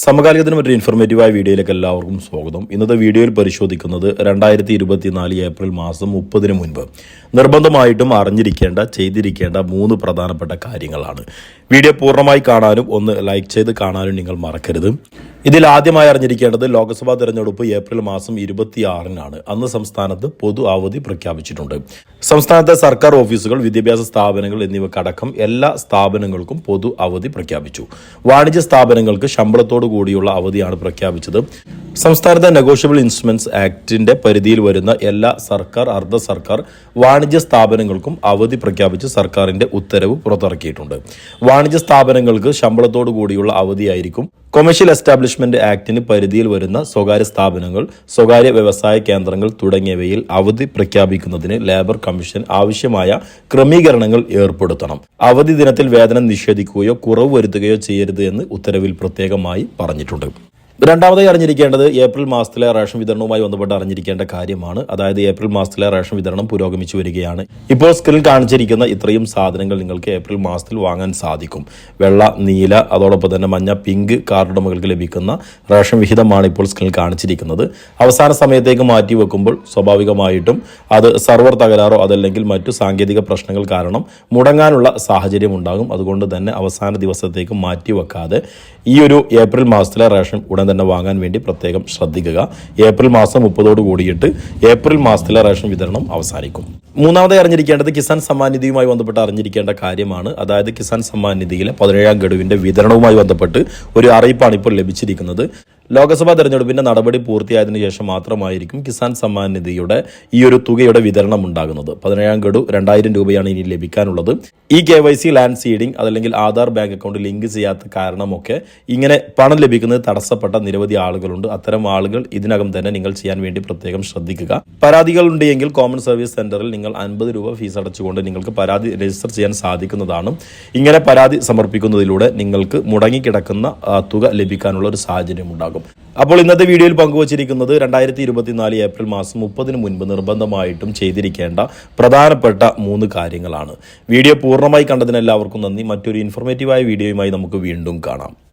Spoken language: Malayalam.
സമകാലികത്തിന് മറ്റൊരു ഇൻഫർമേറ്റീവായ വീഡിയോയിലേക്ക് എല്ലാവർക്കും സ്വാഗതം. ഇന്നത്തെ വീഡിയോയിൽ പരിശോധിക്കുന്നത് രണ്ടായിരത്തി ഇരുപത്തിനാല് ഏപ്രിൽ മാസം മുപ്പതിന് മുൻപ് നിർബന്ധമായിട്ടും അറിഞ്ഞിരിക്കേണ്ട ചെയ്തിരിക്കേണ്ട മൂന്ന് പ്രധാനപ്പെട്ട കാര്യങ്ങളാണ്. വീഡിയോ പൂർണമായി കാണാനും ഒന്ന് ലൈക്ക് ചെയ്ത് കാണാനും നിങ്ങൾ മറക്കരുത്. ഇതിൽ ആദ്യമായി അറിഞ്ഞിരിക്കേണ്ടത് ലോക്സഭാ തെരഞ്ഞെടുപ്പ് ഏപ്രിൽ മാസം ഇരുപത്തിയാറിനാണ്. അന്ന് സംസ്ഥാനത്ത് പൊതു അവധി പ്രഖ്യാപിച്ചിട്ടുണ്ട്. സംസ്ഥാനത്തെ സർക്കാർ ഓഫീസുകൾ വിദ്യാഭ്യാസ സ്ഥാപനങ്ങൾ എന്നിവക്കടക്കം എല്ലാ സ്ഥാപനങ്ങൾക്കും പൊതു അവധി പ്രഖ്യാപിച്ചു. വാണിജ്യ സ്ഥാപനങ്ങൾക്ക് ശമ്പളത്തോടു കൂടിയുള്ള അവധിയാണ് പ്രഖ്യാപിച്ചത്. സംസ്ഥാനത്തെ നെഗോഷ്യബിൾ ഇൻസ്ട്രുമെന്റ്സ് ആക്ടിന്റെ പരിധിയിൽ വരുന്ന എല്ലാ സർക്കാർ അർദ്ധ സർക്കാർ വാണിജ്യ സ്ഥാപനങ്ങൾക്കും അവധി പ്രഖ്യാപിച്ച് സർക്കാരിന്റെ ഉത്തരവ് പുറത്തിറക്കിയിട്ടുണ്ട്. വാണിജ്യ സ്ഥാപനങ്ങൾക്ക് ശമ്പളത്തോടു കൂടിയുള്ള അവധിയായിരിക്കും കൊമേഴ്ഷ്യൽ എസ്റ്റാബ്ലിഷ്മെന്റ് ആക്ടിന് പരിധിയിൽ വരുന്ന സ്വകാര്യ സ്ഥാപനങ്ങൾ സ്വകാര്യ വ്യവസായ കേന്ദ്രങ്ങൾ തുടങ്ങിയവയിൽ അവധി പ്രഖ്യാപിക്കുന്നതിന് ലേബർ കമ്മീഷൻ ആവശ്യമായ ക്രമീകരണങ്ങൾ ഏർപ്പെടുത്തണം. അവധി ദിനത്തിൽ വേതനം നിഷേധിക്കുകയോ കുറവ് വരുത്തുകയോ ചെയ്യരുത് എന്ന് ഉത്തരവിൽ പ്രത്യേകമായി പറഞ്ഞിട്ടുണ്ട്. രണ്ടാമതായി അറിഞ്ഞിരിക്കേണ്ടത് ഏപ്രിൽ മാസത്തിലെ റേഷൻ വിതരണവുമായി ബന്ധപ്പെട്ട് അറിഞ്ഞിരിക്കേണ്ട കാര്യമാണ്. അതായത് ഏപ്രിൽ മാസത്തിലെ റേഷൻ വിതരണം പുരോഗമിച്ചു വരികയാണ്. ഇപ്പോൾ സ്ക്രീനിൽ കാണിച്ചിരിക്കുന്ന ഇത്രയും സാധനങ്ങൾ നിങ്ങൾക്ക് ഏപ്രിൽ മാസത്തിൽ വാങ്ങാൻ സാധിക്കും. വെള്ള നീല അതോടൊപ്പം തന്നെ മഞ്ഞ പിങ്ക് കാർഡ് ഉടമകൾക്ക് ലഭിക്കുന്ന റേഷൻ വിഹിതമാണ് ഇപ്പോൾ സ്ക്രീനിൽ കാണിച്ചിരിക്കുന്നത്. അവസാന സമയത്തേക്ക് മാറ്റി വെക്കുമ്പോൾ സ്വാഭാവികമായിട്ടും അത് സർവർ തകരാറോ അതല്ലെങ്കിൽ മറ്റു സാങ്കേതിക പ്രശ്നങ്ങൾ കാരണം മുടങ്ങാനുള്ള സാഹചര്യം ഉണ്ടാകും. അതുകൊണ്ട് തന്നെ അവസാന ദിവസത്തേക്ക് മാറ്റി വെക്കാതെ ഈ ഒരു ഏപ്രിൽ മാസത്തിലെ റേഷൻ ഉടൻ തന്നെ വാങ്ങാൻ വേണ്ടി പ്രത്യേകം ശ്രദ്ധിക്കുക. ഏപ്രിൽ മാസം മുപ്പതോട് കൂടിയിട്ട് ഏപ്രിൽ മാസത്തിലെ റേഷൻ വിതരണം അവസാനിക്കും. മൂന്നാമതായി അറിഞ്ഞിരിക്കേണ്ടത് കിസാൻ സമ്മാൻ നിധിയുമായി ബന്ധപ്പെട്ട് അറിഞ്ഞിരിക്കേണ്ട കാര്യമാണ്. അതായത് കിസാൻ സമ്മാൻ നിധിയിലെ പതിനേഴാം ഗഡുവിന്റെ വിതരണവുമായി ബന്ധപ്പെട്ട് ഒരു അറിയിപ്പാണ് ഇപ്പോൾ ലഭിച്ചിരിക്കുന്നത്. ലോക്സഭാ തെരഞ്ഞെടുപ്പിന്റെ നടപടി പൂർത്തിയായതിനു ശേഷം മാത്രമായിരിക്കും കിസാൻ സമ്മാൻ നിധിയുടെ ഈ ഒരു തുകയുടെ വിതരണം ഉണ്ടാകുന്നത്. പതിനേഴാം ഗഡു രണ്ടായിരം രൂപയാണ് ഇനി ലഭിക്കാനുള്ളത്. ഈ K Y C land seeding അതല്ലെങ്കിൽ ആധാർ ബാങ്ക് അക്കൗണ്ട് ലിങ്ക് ചെയ്യാത്ത കാരണമൊക്കെ ഇങ്ങനെ പണം ലഭിക്കുന്നത് തടസ്സപ്പെട്ട നിരവധി ആളുകളുണ്ട്. അത്തരം ആളുകൾ ഇതിനകം തന്നെ നിങ്ങൾ ചെയ്യാൻ വേണ്ടി പ്രത്യേകം ശ്രദ്ധിക്കുക. പരാതികൾ ഉണ്ടെങ്കിൽ കോമൺ സർവീസ് സെന്ററിൽ നിങ്ങൾ അൻപത് രൂപ ഫീസ് അടച്ചുകൊണ്ട് നിങ്ങൾക്ക് പരാതി രജിസ്റ്റർ ചെയ്യാൻ സാധിക്കുന്നതാണ്. ഇങ്ങനെ പരാതി സമർപ്പിക്കുന്നതിലൂടെ നിങ്ങൾക്ക് മുടങ്ങിക്കിടക്കുന്ന തുക ലഭിക്കാനുള്ള ഒരു സാഹചര്യം ഉണ്ടാകും. അപ്പോൾ ഇന്നത്തെ വീഡിയോയിൽ പങ്കുവച്ചിരിക്കുന്നത് രണ്ടായിരത്തി ഇരുപത്തിനാല് ഏപ്രിൽ മാസം മുപ്പതിന് മുൻപ് നിർബന്ധമായിട്ടും ചെയ്തിരിക്കേണ്ട പ്രധാനപ്പെട്ട മൂന്ന് കാര്യങ്ങളാണ്. വീഡിയോ പൂർണമായി കണ്ടതിന് എല്ലാവർക്കും നന്ദി. മറ്റൊരു ഇൻഫോർമേറ്റീവായ വീഡിയോയുമായി നമുക്ക് വീണ്ടും കാണാം.